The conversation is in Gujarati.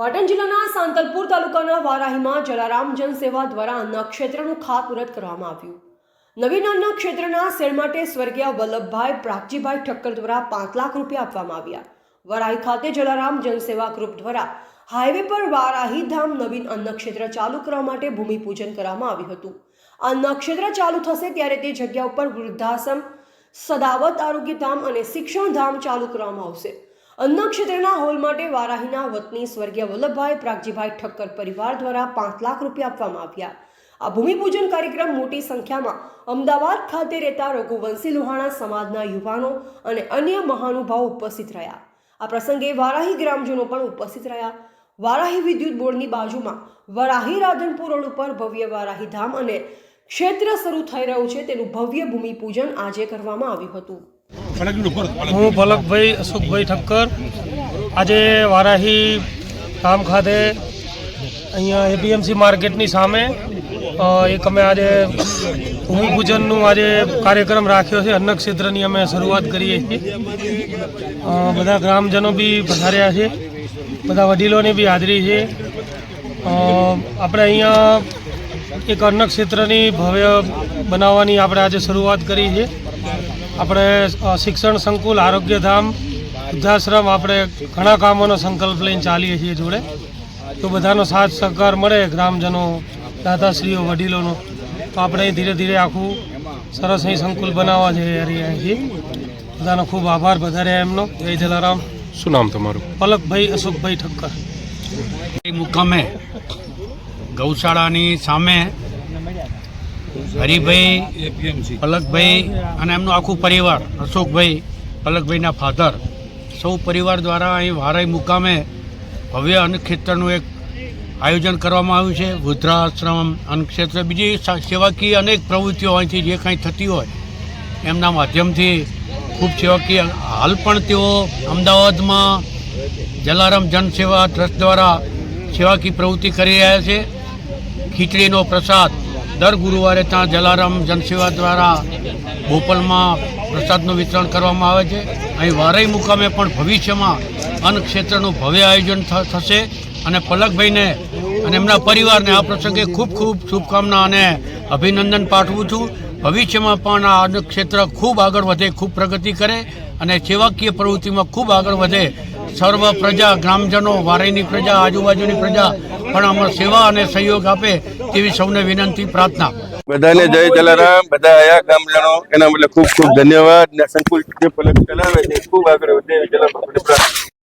પાટણ જિલ્લાના સાંતલપુર તાલુકાના વારાહીમાં જલારામ જનસેવા દ્વારા અન્ન ક્ષેત્રનું ખાતમુહૂર્ત કરવામાં આવ્યું. નવીન અન્ન ક્ષેત્રના સેલ માટે સ્વર્ગીય વલ્લભભાઈ પ્રાગજીભાઈ ઠક્કર દ્વારા પાંચ લાખ રૂપિયા આપવામાં આવ્યા. વરાહી ખાતે જલારામ જનસેવા ગ્રુપ દ્વારા હાઈવે પર વારાહી ધામ નવીન અન્ન ક્ષેત્ર ચાલુ કરવા માટે ભૂમિપૂજન કરવામાં આવ્યું હતું. અન્ન ક્ષેત્ર ચાલુ થશે ત્યારે તે જગ્યા ઉપર વૃદ્ધાશ્રમ, સદાવત આરોગ્ય ધામ અને શિક્ષણ ધામ ચાલુ કરવામાં આવશે. અન્ન ક્ષેત્રના હોલ માટે વારાહીના વતની સ્વર્ગીય વલ્લભભાઈ, પ્રાગજીભાઈ ઠક્કર પરિવાર દ્વારા પાંચ લાખ રૂપિયા આપવામાં આવ્યા. આ ભૂમિપૂજન કાર્યક્રમ મોટી સંખ્યામાં અમદાવાદ ખાતે રહેતા રઘુવંશી લોહાણા સમાજના યુવાનો અને અન્ય મહાનુભાવો ઉપસ્થિત રહ્યા. આ પ્રસંગે વારાહી ગ્રામજનો પણ ઉપસ્થિત રહ્યા. વારાહી વિદ્યુત બોર્ડની બાજુમાં વરાહી રાધનપુર ઉપર ભવ્ય વારાહી ધામ અને ક્ષેત્ર શરૂ થઈ રહ્યું છે તેનું ભવ્ય ભૂમિપૂજન આજે કરવામાં આવ્યું હતું. હું ફલકભાઈ અશોકભાઈ ઠક્કર. આજે વારાહી ગામ ખાતે અહીંયા એપીએમસી માર્કેટની સામે એક અમે આજે ભૂમિપૂજનનું આજે કાર્યક્રમ રાખ્યો છે. અન્ન ક્ષેત્રની અમે શરૂઆત કરીએ છીએ. બધા ગ્રામજનો બી પધાર્યા છે. બધા વડીલોની બી હાજરી છે. આપણે અહીંયા એક અન્ન ક્ષેત્રની ભવ્ય બનાવવાની આપણે આજે શરૂઆત કરી છે. આપણે શિક્ષણ સંકુલ આરોગ્યધામ વૃદ્ધાશ્રમ આપણે ઘણા કામોનો સંકલ્પ લઈને ચાલીએ છીએ જોડે. તો બધાનો સાથ સહકાર મળે ગ્રામજનો દાદાશ્રીઓ વડીલોનો. તો આપણે ધીરે ધીરે આખું સરસ અહીં સંકુલ બનાવવા જઈ રહ્યા છીએ. બધાનો ખૂબ આભાર વધારે એમનો. જય જલારામ. શું નામ તમારું? પલકભાઈ અશોકભાઈ ઠક્કર. મુકામે ગૌશાળાની સામે હરિભાઈ પલકભાઈ અને એમનું આખું પરિવાર, અશોકભાઈ પલકભાઈના ફાધર સૌ પરિવાર દ્વારા અહીં વારાઈ મુકામે ભવ્ય અન્નક્ષેત્રનું એક આયોજન કરવામાં આવ્યું છે. વૃદ્ધાશ્રમ અન્નક્ષેત્ર બીજી સેવાકીય અનેક પ્રવૃત્તિઓ અહીંથી જે કાંઈ થતી હોય, એમના માધ્યમથી ખૂબ સેવાકીય. હાલ પણ તેઓ અમદાવાદમાં જલારામ જનસેવા ટ્રસ્ટ દ્વારા સેવાકીય પ્રવૃત્તિ કરી રહ્યા છે. ખીચડીનો પ્રસાદ. દર ગુરુવારે ત્યાં જલારામ જનસેવા દ્વારા બોપલમાં પ્રસાદનું વિતરણ કરવામાં આવે છે. અહીં વારઈ મુકામે પણ ભવિષ્યમાં અન્ન ક્ષેત્રનું ભવ્ય આયોજન થશે અને પલકભાઈને અને એમના પરિવારને આ પ્રસંગે ખૂબ ખૂબ શુભકામના અને અભિનંદન પાઠવું છું. ભવિષ્યમાં પણ આ અન્ન ક્ષેત્ર ખૂબ આગળ વધે, ખૂબ પ્રગતિ કરે અને સેવાકીય પ્રવૃત્તિમાં ખૂબ આગળ વધે. સર્વ પ્રજા, ગ્રામજનો, વારાઈની પ્રજા, આજુબાજુની પ્રજા પણ આમાં સેવા અને સહયોગ આપે તેવી સૌને વિનંતી, પ્રાર્થના. બધાને જય જલારામ, બધા આયા ગામજનો. એના માટે ખૂબ ખૂબ ધન્યવાદ ને સંકુલ જે પલક ચલાવે છે, ખૂબ આગળ વધે. જલારામ